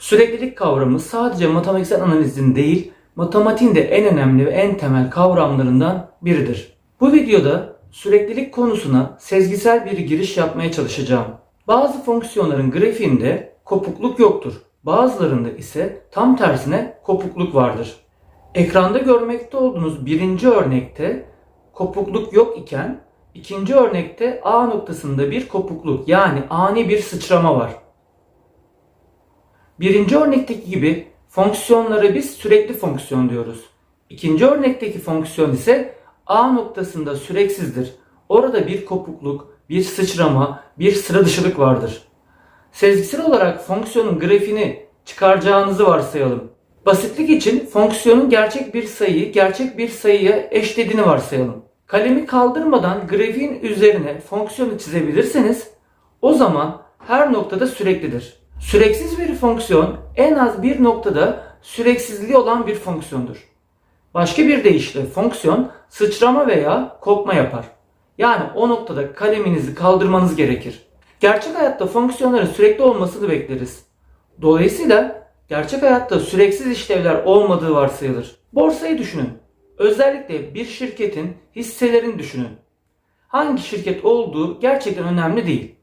Süreklilik kavramı sadece matematiksel analizin değil, matematiğin de en önemli ve en temel kavramlarından biridir. Bu videoda süreklilik konusuna sezgisel bir giriş yapmaya çalışacağım. Bazı fonksiyonların grafiğinde kopukluk yoktur. Bazılarında ise tam tersine kopukluk vardır. Ekranda görmekte olduğunuz birinci örnekte kopukluk yok iken ikinci örnekte A noktasında bir kopukluk yani ani bir sıçrama var. Birinci örnekteki gibi fonksiyonlara biz sürekli fonksiyon diyoruz. İkinci örnekteki fonksiyon ise A noktasında süreksizdir. Orada bir kopukluk, bir sıçrama, bir sıra dışılık vardır. Sezgisel olarak fonksiyonun grafiğini çıkaracağınızı varsayalım. Basitlik için fonksiyonun gerçek bir sayıyı gerçek bir sayıya eşlediğini varsayalım. Kalemi kaldırmadan grafiğin üzerine fonksiyonu çizebilirseniz o zaman her noktada süreklidir. Süreksiz bir fonksiyon en az bir noktada süreksizliği olan bir fonksiyondur. Başka bir deyişle fonksiyon sıçrama veya kopma yapar. Yani o noktada kaleminizi kaldırmanız gerekir. Gerçek hayatta fonksiyonların sürekli olmasını bekleriz. Dolayısıyla gerçek hayatta süreksiz işlevler olmadığı varsayılır. Borsayı düşünün. Özellikle bir şirketin hisselerini düşünün. Hangi şirket olduğu gerçekten önemli değil.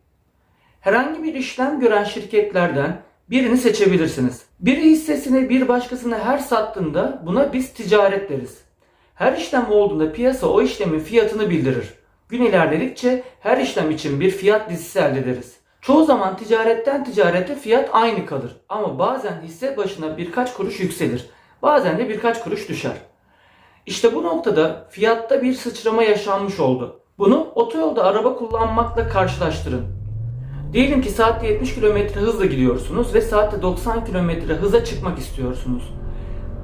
Herhangi bir işlem gören şirketlerden birini seçebilirsiniz. Biri hissesini bir başkasına her sattığında buna biz ticaret deriz. Her işlem olduğunda piyasa o işlemin fiyatını bildirir. Gün ilerledikçe her işlem için bir fiyat dizisi elde ederiz. Çoğu zaman ticaretten ticarete fiyat aynı kalır ama bazen hisse başına birkaç kuruş yükselir. Bazen de birkaç kuruş düşer. İşte bu noktada fiyatta bir sıçrama yaşanmış oldu. Bunu otoyolda araba kullanmakla karşılaştırın. Diyelim ki saatte 70 km hızla gidiyorsunuz ve saatte 90 km hıza çıkmak istiyorsunuz.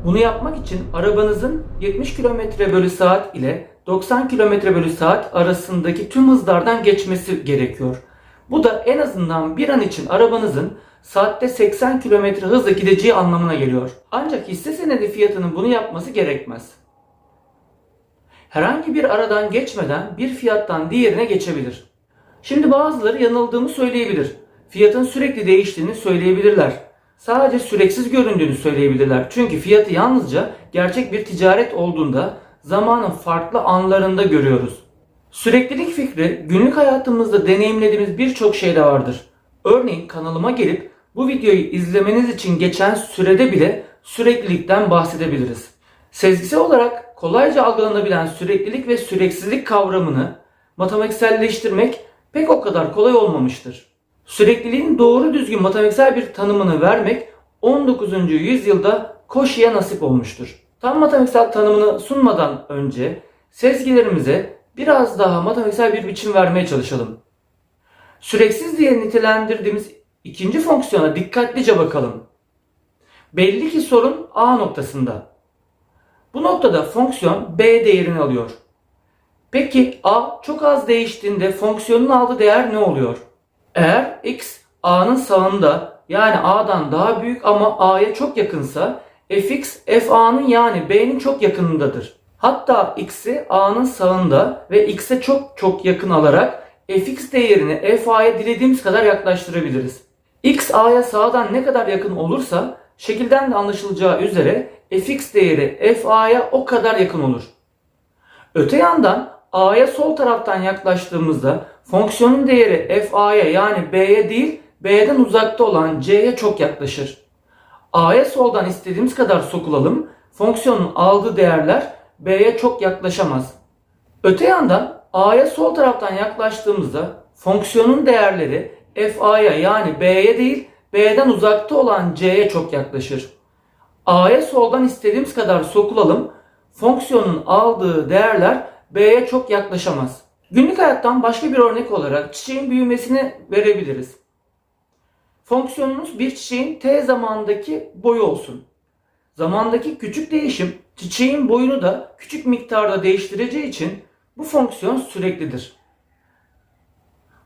Bunu yapmak için arabanızın 70 km bölü saat ile 90 km bölü saat arasındaki tüm hızlardan geçmesi gerekiyor. Bu da en azından bir an için arabanızın saatte 80 km hızla gideceği anlamına geliyor. Ancak hisse senedi fiyatının bunu yapması gerekmez. Herhangi bir aradan geçmeden bir fiyattan diğerine geçebilir. Şimdi bazıları yanıldığımı söyleyebilir. Fiyatın sürekli değiştiğini söyleyebilirler. Sadece süreksiz göründüğünü söyleyebilirler. Çünkü fiyatı yalnızca gerçek bir ticaret olduğunda zamanın farklı anlarında görüyoruz. Süreklilik fikri günlük hayatımızda deneyimlediğimiz birçok şeyde vardır. Örneğin kanalıma gelip bu videoyu izlemeniz için geçen sürede bile süreklilikten bahsedebiliriz. Sezgisel olarak kolayca algılanabilen süreklilik ve süreksizlik kavramını matematikselleştirmek pek o kadar kolay olmamıştır. Sürekliliğin doğru düzgün matematiksel bir tanımını vermek 19. yüzyılda Cauchy'e nasip olmuştur. Tam matematiksel tanımını sunmadan önce sezgilerimize biraz daha matematiksel bir biçim vermeye çalışalım. Süreksiz diye nitelendirdiğimiz ikinci fonksiyona dikkatlice bakalım. Belli ki sorun A noktasında. Bu noktada fonksiyon B değerini alıyor. Peki A çok az değiştiğinde fonksiyonun aldığı değer ne oluyor? Eğer x a'nın sağında yani a'dan daha büyük ama a'ya çok yakınsa fx fa'nın yani b'nin çok yakınındadır. Hatta x'i a'nın sağında ve x'e çok çok yakın alarak fx değerini fa'ya dilediğimiz kadar yaklaştırabiliriz. x a'ya sağdan ne kadar yakın olursa şekilden de anlaşılacağı üzere fx değeri fa'ya o kadar yakın olur. Öte yandan a'ya sol taraftan yaklaştığımızda fonksiyonun değeri fa'ya yani b'ye değil b'den uzakta olan c'ye çok yaklaşır. a'ya soldan istediğimiz kadar sokulalım fonksiyonun aldığı değerler b'ye çok yaklaşamaz. Öte yandan a'ya sol taraftan yaklaştığımızda fonksiyonun değerleri fa'ya yani b'ye değil b'den uzakta olan c'ye çok yaklaşır. a'ya soldan istediğimiz kadar sokulalım fonksiyonun aldığı değerler b'ye çok yaklaşamaz. Günlük hayattan başka bir örnek olarak çiçeğin büyümesini verebiliriz. Fonksiyonunuz bir çiçeğin t zamandaki boyu olsun. Zamandaki küçük değişim çiçeğin boyunu da küçük miktarda değiştireceği için bu fonksiyon süreklidir.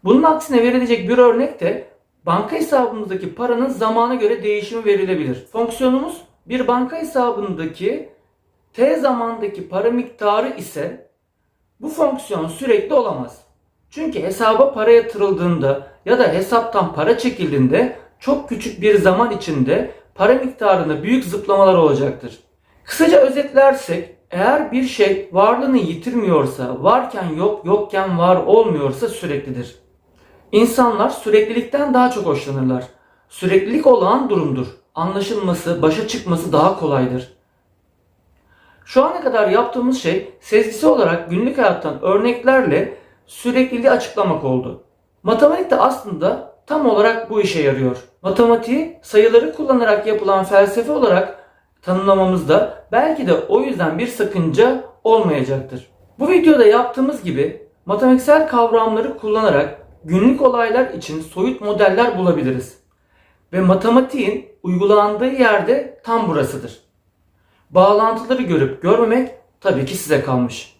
Bunun aksine verilecek bir örnek de banka hesabımızdaki paranın zamana göre değişimi verilebilir. Fonksiyonumuz bir banka hesabındaki t zamandaki para miktarı ise bu fonksiyon sürekli olamaz. Çünkü hesaba para yatırıldığında ya da hesaptan para çekildiğinde çok küçük bir zaman içinde para miktarında büyük zıplamalar olacaktır. Kısaca özetlersek eğer bir şey varlığını yitirmiyorsa, varken yok, yokken var olmuyorsa süreklidir. İnsanlar süreklilikten daha çok hoşlanırlar. Süreklilik olağan durumdur. Anlaşılması, başa çıkması daha kolaydır. Şu ana kadar yaptığımız şey sezgisi olarak günlük hayattan örneklerle sürekliliği açıklamak oldu. Matematik de aslında tam olarak bu işe yarıyor. Matematiği sayıları kullanarak yapılan felsefe olarak tanımlamamızda belki de o yüzden bir sakınca olmayacaktır. Bu videoda yaptığımız gibi matematiksel kavramları kullanarak günlük olaylar için soyut modeller bulabiliriz. Ve matematiğin uygulandığı yerde tam burasıdır. Bağlantıları görüp görmemek tabii ki size kalmış.